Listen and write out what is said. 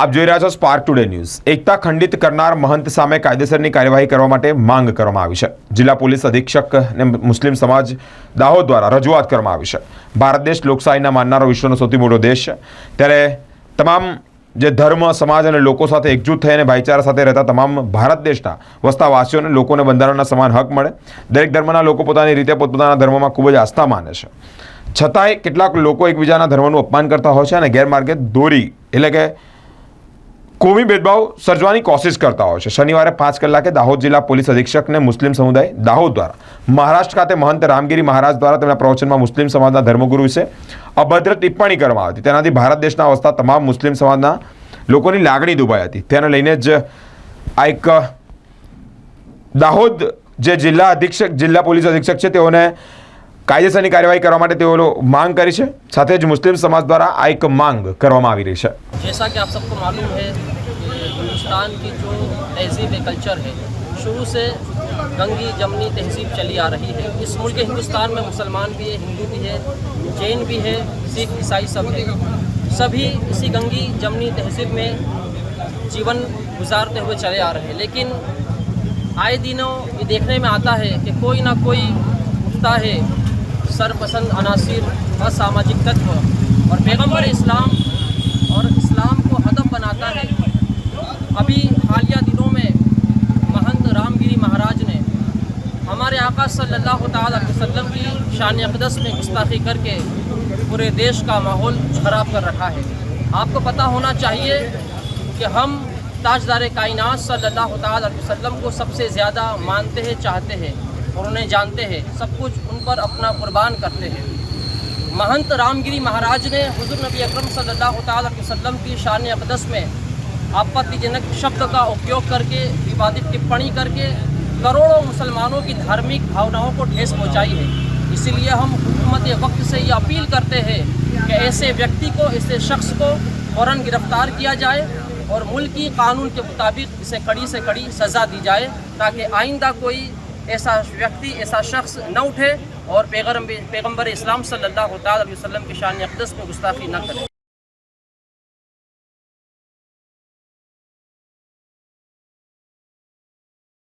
આપ જોઈ રહ્યા છો સ્પાર્ક ટુડે ન્યૂઝ એકતા ખંડિત કરનાર મહંત સામે કાયદેસરની કાર્યવાહી કરવા માટે માંગ કરવામાં આવી છે. જિલ્લા પોલીસ અધિક્ષક અને મુસ્લિમ સમાજ દાહોદ દ્વારા રજૂઆત કરવામાં આવી છે. ભારત દેશ લોકશાહીના માનનારો વિશ્વનો સૌથી મોટો દેશ છે. ત્યારે તમામ જે ધર્મ, સમાજ અને લોકો સાથે એકજૂટ થઈને ભાઈચારા સાથે રહેતા તમામ ભારત દેશના વસ્તાવાસીઓને લોકોને બંધારણના સમાન હક મળે. દરેક ધર્મના લોકો પોતાની રીતે પોતપોતાના ધર્મમાં ખૂબ જ આસ્થા માને છે. છતાંય કેટલાક લોકો એકબીજાના ધર્મનું અપમાન કરતા હોય છે અને ગેરમાર્ગે દોરી, એટલે કે કોમી ભેદભાવ સર્જવાની કોશિશ કરતા હોય છે. શનિવારે પાંચ કલાકે દાહોદ જિલ્લા પોલીસ અધિક્ષકને મુસ્લિમ સમુદાય દાહોદ દ્વારા, મહારાષ્ટ્ર ખાતે મહંત રામગીરી મહારાજ દ્વારા તેમના પ્રવચનમાં મુસ્લિમ સમાજના ધર્મગુરુ વિશે અભદ્ર ટિપ્પણી કરવામાં આવી હતી. તેનાથી ભારત દેશના અવસ્થા તમામ મુસ્લિમ સમાજના લોકોની લાગણી દુભાઈ હતી. તેને લઈને જ આ એક દાહોદ જે જિલ્લા અધિક્ષક, જિલ્લા પોલીસ અધિક્ષક છે, તેઓને કાયદેસરની કાર્યવાહી કરવા માટે તેઓ માંગ કરી છે સાથે જ મુસ્લિમ સમાજ દ્વારા આ એક માંગ કરવામાં આવી રહી છે जैसा कि आप सबको मालूम है कि हिंदुस्तान की जो तहजीब कल्चर है शुरू से गंगी जमनी तहजीब चली आ रही है इस मुल्क हिंदुस्तान में मुसलमान भी है हिंदू भी है जैन भी है सिख ईसाई सब है सभी इसी गंगी जमनी तहजीब में जीवन गुजारते हुए चले आ रहे हैं लेकिन आए दिनों ये देखने में आता है कि कोई ना कोई उठता है सरपसंद अनासिर असामाजिक तत्व और पैगंबर इस्लाम और इस्लाम को हदफ बनाता है। अभी हालिया दिनों में महंत रामगिरी महाराज ने हमारे आका सल्लल्लाहु अलैहि वसल्लम की शान अकदस में गुस्ताखी करके पूरे देश का माहौल खराब कर रखा है। आपको पता होना चाहिए कि हम ताजदार कायनात सल्लल्लाहु अलैहि वसल्लम को सबसे ज़्यादा मानते हैं, चाहते हैं। और उन्हें जानते हैं, सब कुछ उन पर अपना कुर्बान करते हैं। महंत रामगिरी महाराज ने हजूर नबी अकरम वसल्लम की शान अकदस में आपत्तिजनक शब्द का उपयोग करके, विवादित टिप्पणी करके करोड़ों मुसलमानों की धार्मिक भावनाओं को ठेस पहुंचाई है। इसीलिए हम हुकूमत वक्त से ये अपील करते हैं कि ऐसे व्यक्ति को, ऐसे शख्स को फ़ौर गिरफ़्तार किया जाए और मुल्की कानून के मुताबिक इसे कड़ी से कड़ी सज़ा दी जाए, ताकि आइंदा कोई ऐसा व्यक्ति, ऐसा शख्स न उठे और पैगंबर पैगंबर इस्लाम सल्ला वसम की शान अकदस में गुस्ताखी न करे।